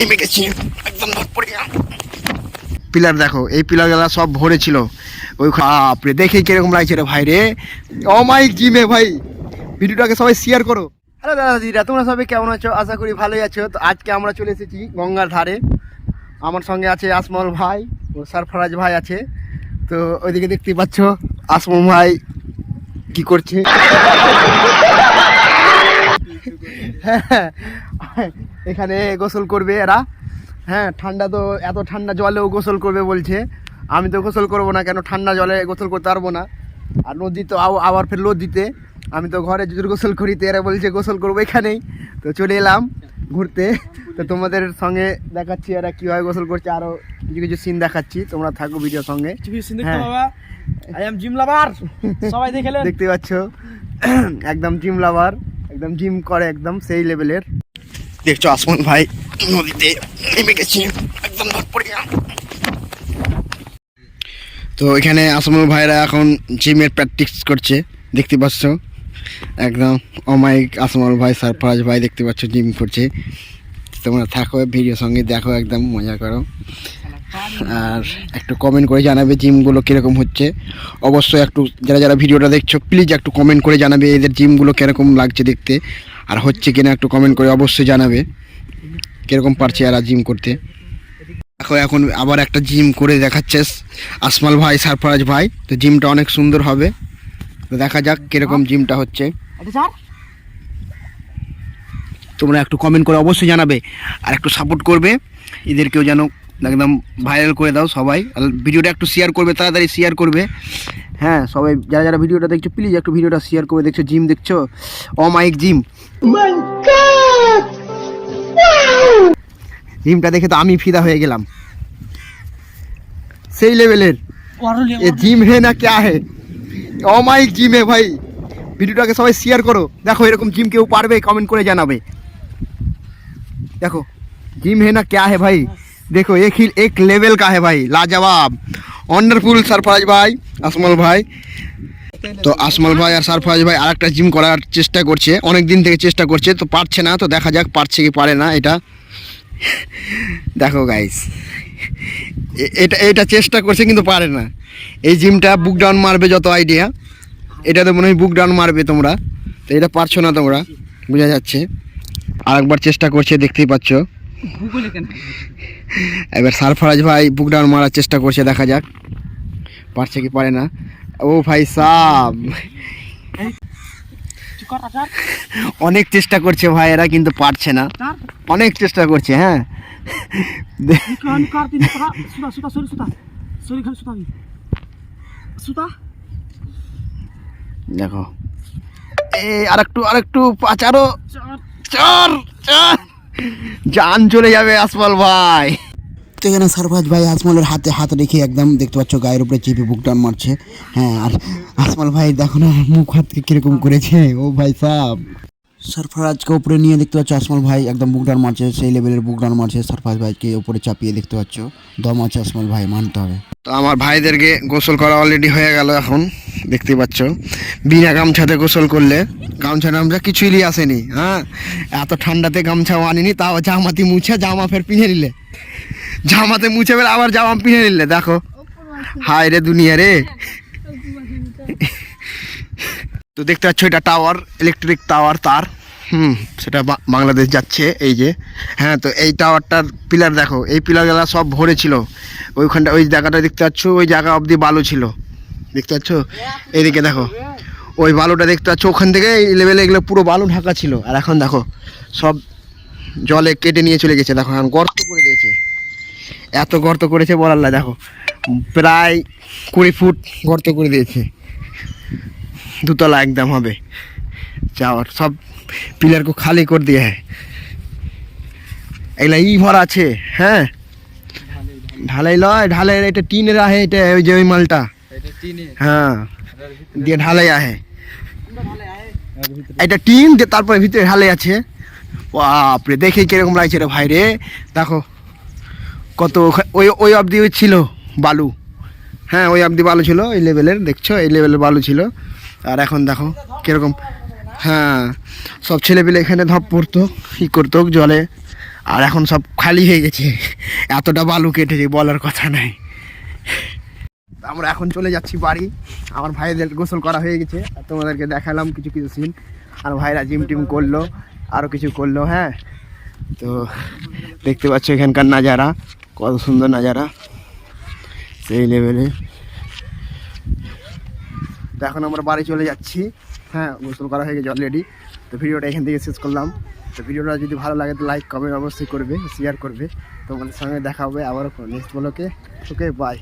নেমে গেছি। একদম ধর পড়ে গেলাম। পিলার দেখো এই পিলারগুলো সব ভরে ছিল। ওই বাপরে দেখে কীরকম লাগছে রে ভাই রে। অমাইক জিমে ভাই। ভিডিওটাকে সবাই শেয়ার করো। হ্যালো দাদা দিদিরা তোমরা সবাই কেমন আছো? আশা করি ভালোই আছো। তো আজকে আমরা চলে এসেছি গঙ্গার ধারে। আমার সঙ্গে আছে আসমল ভাই ও সারফরাজ ভাই আছে। তো ওইদিকে দেখতে পাচ্ছ আসমল ভাই কি করছে। হ্যাঁ। এখানে গোসল করবে এরা। হ্যাঁ ঠান্ডা তো এত ঠান্ডা জলেও গোসল করবে বলছে। আমি তো গোসল করব না কেন? ঠান্ডা জলে গোসল করতে পারব না। আর নদী তো আবার ফের নদীতে। আমি তো ঘরে যদি গোসল করি তো এরা বলছে গোসল করব এখানেই। তো চলে এলাম ঘুরতে। তো তোমাদের সঙ্গে দেখাচ্ছি এরা কীভাবে গোসল করছে। আরও কিছু কিছু সিন দেখাচ্ছি। তোমরা থাকো ভিডিওর সঙ্গে। হ্যাঁ। দেখতে পাচ্ছ। একদম জিম লাভার একদম জিম করে একদম সেই লেভেলের দেখছ আসমন ভাই নদীতে নেমে গেছি। একদম পড়ে তো এখানে আসমন ভাইরা এখন জিমের প্র্যাকটিস করছে, দেখতে পাচ্ছ? একদম অমায়িক আসমল ভাই, সারফরাজ ভাই দেখতে পাচ্ছ জিম করছে। তোমরা থাকো ভিডিও সঙ্গে দেখো একদম মজা করো। আর একটু কমেন্ট করে জানাবে জিমগুলো কীরকম হচ্ছে। অবশ্যই একটু যারা যারা ভিডিওটা দেখছ প্লিজ একটু কমেন্ট করে জানাবে এদের জিমগুলো কীরকম লাগছে দেখতে। আর হচ্ছে কিনা একটু কমেন্ট করে অবশ্যই জানাবে। কীরকম পারছে এরা জিম করতে। দেখো এখন আবার একটা জিম করে দেখাচ্ছে আসমাল ভাই সারফরাজ ভাই। তো জিমটা অনেক সুন্দর হবে। তো দেখা যাক কীরকম জিমটা হচ্ছে। এটা স্যার? তোমরা একটু কমেন্ট করে অবশ্যই জানাবে আর একটু সাপোর্ট করবে। এদেরকেও যেন একদম ভাইরাল করে দাও সবাই। ভিডিওটা একটু শেয়ার করবে, তাড়াতাড়ি শেয়ার করবে। হ্যাঁ সবাই যারা যারা ভিডিওটা দেখছ প্লিজ একটু ভিডিওটা শেয়ার করে দেখছ জিম দেখছ? অমাইক জিম জিমটা দেখে তো আমি ফিদা হয়ে গেলাম। সেই লেভেলের জিম হে না ক্যা হে? অমাইক জিম হে ভাই। ভিডিওটাকে সবাই শেয়ার করো। দেখো, এরকম জিম কেউ পারবে কমেন্ট করে জানাবে। देखो जिम है ना क्या है भाई देखो एक ही एक लेवल का है भाई लाजवाब वंडरफुल सरफराज ভাই আসমল ভাই তো আসমল ভাই আর সারফরাজ ভাই আরেকটা জিম করার চেষ্টা করছে অনেক দিন থেকে চেষ্টা করছে তো পারছে না তো দেখা যাক পারছে কি পারে না এটা দেখো গাইস এটা এটা চেষ্টা করছে কিন্তু পারে না এই জিমটা বুক ডাউন মারবে যত আইডিয়া এটা তো মনে হয় বুক ডাউন মারবে তোমরা তো এটা পারছো না তোমরা বোঝা যাচ্ছে আরেকবার চেষ্টা করছে দেখতেই পাচ্ছ। এবার সারফরাজ ভাই বুক ডাউন মারার চেষ্টা করছে দেখা যাক। পারছে কি পারে না। ও ভাই সাব। অনেক চেষ্টা করছে ভাই এরা কিন্তু পারছে না। অনেক চেষ্টা করছে হ্যাঁ। দেখো। এই আরেকটু আরেকটু পাঁচ আরও চার চার। জান চলে যাবে আসমাল ভাই। তো এখানে সারফাজ ভাই আসমলের হাতে হাত রেখে একদম দেখতে পাচ্ছ গায়ের উপরে চেপে বুক টান মারছে। হ্যাঁ আর আসমল ভাই দেখো না, মুখ হাতকে কীরকম করেছে? ও ভাই সাহ সারফরাজকে উপরে নিয়ে দেখতে পাচ্ছ আসমল ভাই একদম বুক ডান মারছে সেই লেভেলের বুক ডান মারছে সারফরাজ ভাইকে উপরে চাপিয়ে দেখতে পাচ্ছ। দম আছে আসমল ভাই মানতে হবে। তো আমার ভাইদেরকে গোসল করা অলরেডি হয়ে গেল এখন দেখতে পাচ্ছ। বিনা গামছাতে গোসল করলে গামছা টামছা কিছুই নিয়ে আসেনি হ্যাঁ? এত ঠান্ডাতে গামছাও আনিনি তাও জামাতি মুছে জামা ফের পিনে নিলে। জামাতে মুছে ফের আবার জামা পিনে নিলে দেখো। হায় রে দুনিয়া রে। তো দেখতে পাচ্ছ এটা টাওয়ার ইলেকট্রিক টাওয়ার তার। হুম, সেটা বাংলাদেশ যাচ্ছে, এই যে। হ্যাঁ তো এই টাওয়ারটার পিলার দেখো, এই পিলারগুলো সব ভরে ছিল। ওইখানটা, ওই জায়গাটা দেখতে পাচ্ছ, ওই জায়গা অবধি বালু ছিল। দেখতে পাচ্ছ? এইদিকে দেখো। ওই বালুটা দেখতে পাচ্ছ, ওখান থেকে এই লেভেলে এগুলো পুরো বালু ঢাকা ছিল। আর এখন দেখো, সব জলে কেটে নিয়ে চলে গেছে। দেখো, এখন গর্ত করে দিয়েছে। এত গর্ত করেছে বলার দেখো, প্রায় কুড়ি ফুট গর্ত করে দিয়েছে। দুতলা একদম হবে। যাওয়ার সব পিলার কো খালি করে দিয়ে হ্যাঁ এগুলা ই ভরা আছে হ্যাঁ? ঢালাই লয় ঢালাই এটা টিনের আহে এটা ওই যে ওই মালটা। হ্যাঁ দিয়ে ঢালাই আহে। এটা টিন দিয়ে তারপরে ভিতরে ঢালাই আছে। বাপরে দেখে কীরকম লাগছে রে ভাই রে। দেখো কত ওই ওই অবধি ছিল বালু। হ্যাঁ ওই অবধি বালু ছিল এই লেভেলের দেখছ? এই লেভেলের বালু ছিল। আর এখন দেখো কীরকম হ্যাঁ সব ছেলেপেলে এখানে ধপ পড়তো, ই করতো জলে, আর এখন সব খালি হয়ে গেছে। এতটা বালু কেটেছে, বলার কথা নাই। আমরা এখন চলে যাচ্ছি বাড়ি, আমার ভাইদের গোসল করা হয়ে গেছে, আর তোমাদেরকে দেখালাম কিছু কিছু সিন আর ভাইরা জিম টিম করল আরও কিছু করল হ্যাঁ। তো দেখতে পাচ্ছ এখানকার নাজারা, কত সুন্দর নাজারা। সেই লেভেলে তো এখন আমরা বাড়ি চলে যাচ্ছি। হ্যাঁ গোসল করা হয়ে গেছে অলরেডি তো ভিডিওটা এখান থেকে শেষ করলাম। তো ভিডিওটা যদি ভালো লাগে তো লাইক কমেন্ট অবশ্যই করবে শেয়ার করবে। তোমাদের সঙ্গে দেখা হবে আবারও নেক্সট ব্লকে ওকে বাই